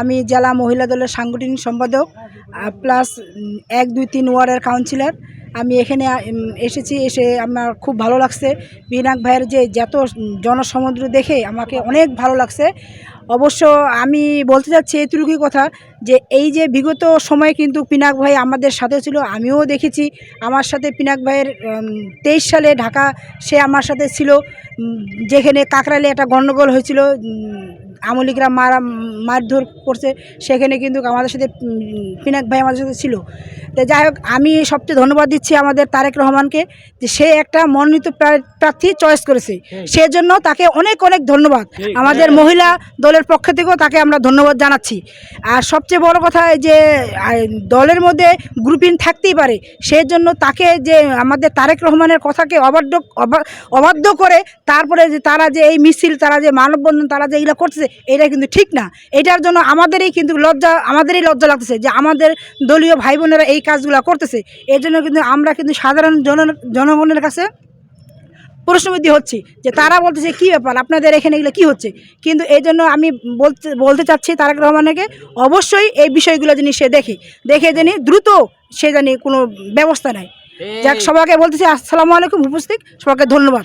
আমি জেলা মহিলা দলের সাংগঠনিক সম্পাদক প্লাস এক, দুই, তিন ওয়ার্ডের কাউন্সিলর আমি এখানে এসেছি, এসে আমার খুব ভালো লাগছে। বিনাক ভাইয়ের যে যত জনসমুদ্র দেখে আমাকে অনেক ভালো লাগছে। অবশ্য আমি বলতে চাচ্ছি এইটুকুই কথা যে এই যে বিগত সময়ে কিন্তু পিনাক ভাই আমাদের সাথে ছিল, আমিও দেখেছি। আমার সাথে পিনাক ভাইয়ের তেইশ সালে ঢাকা, সে আমার সাথে ছিল। যেখানে কাকরালে একটা গণ্ডগোল হয়েছিল আমলিকরা মারা মারধর করছে সেখানে কিন্তু আমাদের সাথে পিনাক ভাই আমাদের সাথে ছিল। তো যাই হোক আমি সবচেয়ে ধন্যবাদ দিচ্ছি আমাদের তারেক রহমানকে যে সে একটা মনোনীত প্রা- প্রার্থী চয়েস করেছে। সেজন্য তাকে অনেক অনেক ধন্যবাদ। আমাদের মহিলা দলের পক্ষ থেকেও তাকে আমরা ধন্যবাদ জানাচ্ছি। আর সবচেয়ে বড় কথা যে দলের মধ্যে গ্রুপিং থাকতেই পারে সেই জন্য তাকে যে আমাদের তারেক রহমানের কথাকে অবাধ্য অবা- অবাধ্য করে তারপরে যে তারা যে এই মিছিল তারা যে মানববন্ধন তারা যে এগুলো করতেছে এটা কিন্তু ঠিক না। এটার জন্য আমাদেরই কিন্তু লজ্জা আমাদেরই লজ্জা লাগতেছে যে আমাদের দলীয় ভাই বোনেরা এই কাজগুলো করতেছে। এর জন্য কিন্তু আমরা কিন্তু সাধারণ জন জনগণের কাছে প্রশ্নবিদ্ধি হচ্ছি যে তারা বলতেছে কী ব্যাপার? আপনাদের এখানে এগুলো কি হচ্ছে? কিন্তু এই জন্য আমি বলতে বলতে চাচ্ছি তারেক রহমানকে অবশ্যই এই বিষয়গুলো যিনি সে দেখে দেখে জানি দ্রুত সে জানি কোনো ব্যবস্থা নেয়। যাক সবাইকে বলতেছি আসসালামু আলাইকুম উপস্থিত। সবাইকে ধন্যবাদ।